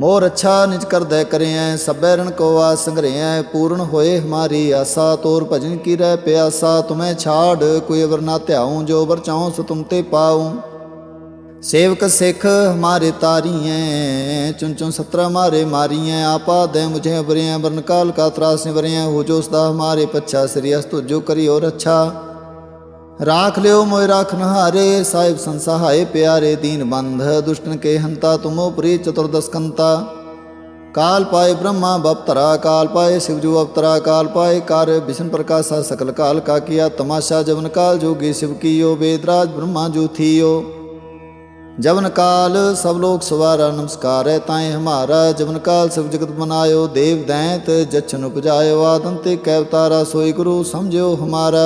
ਮੋਰ ਅੱਛਾ ਨਿਜ ਕਰਦੈ ਕਰਿਐ, ਸਭੈ ਰਣ ਕੋ ਆ ਸੰਗਰਿਐ ਪੂਰਨ ਹੋਏ ਹਮਾਰੀ ਆਸਾ, ਤੋਰ ਭਜਨ ਕੀ ਰਹਿ ਪਿਆਸਾ, ਤੁਮੈ ਛਾੜ ਕੋਈ ਅਵਰ ਨਾ ਧਿਆਉ, ਜੋ ਵਰ ਚਾਉ ਸੋ ਤੁਮ ਤੇ ਪਾਉ। ਸੇਵਕ ਸਿੱਖ ਹਮਾਰੇ ਤਾਰੀਐ ਚੁਨ ਚੁਨ ਸਤਰਾ ਮਾਰੇ ਮਾਰੀਐ, ਆਪਾ ਦੇ ਮੁਝੇ ਬਰਿਐ ਬਰਨ ਕਾਲ ਕਾ ਤਰਾਸ ਨਿਵਰਿਐ, ਹੋ ਜੋ ਸਦਾ ਹਮਾਰੇ ਪੱਛਾ, ਸ੍ਰੀ ਅਸਤੁ ਜੋ ਕਰਿਓ ਰੱਛਾ ਰਾਖ ਲਿਓ ਮੋਇ ਰਾਖਨ ਹਾਰੇ ਸਾਹਿਬ ਸੰਸਹਾਏ ਪਿਆਰੇ ਦੀਨ ਬੰਧ ਦੁਸ਼ਟਨ ਕੇ ਹੰਤਾ ਤੁਮੋ ਪ੍ਰੀ ਚਤੁਰਦਸਕੰਤਾ ਕਾਲ ਪਾਏ ਬ੍ਰਹਮਾ ਬਪਤਰਾ ਕਾਲ ਪਾਏ शिवजू अवतरा काल पाए कार्य विष्णु प्रकाशा सकल काल का किया तमाशा जवन काल जोगी शिव कियो वेदराज ब्रह्मा जो थियो जवन काल सब लोग सवारा नमस्कार है ताए हमारा जवन काल सब जगत बनायो देव दैंत जच्छन उपजायो आदंते कैवतारा सोई गुरु समझो हमारा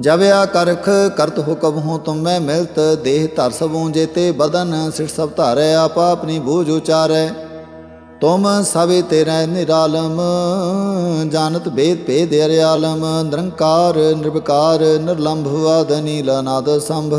जब या करख करत हुक्म हूँ तुम मैं मिलत देह धर सबू जेते बदन सिर सब धारे आप अपनी बूझ उचारे तुम सवे तेरे निरालम जानत भेद भेद अरियालम निरंकार निर्विकार निर्लंभ अदनील अनाद संभ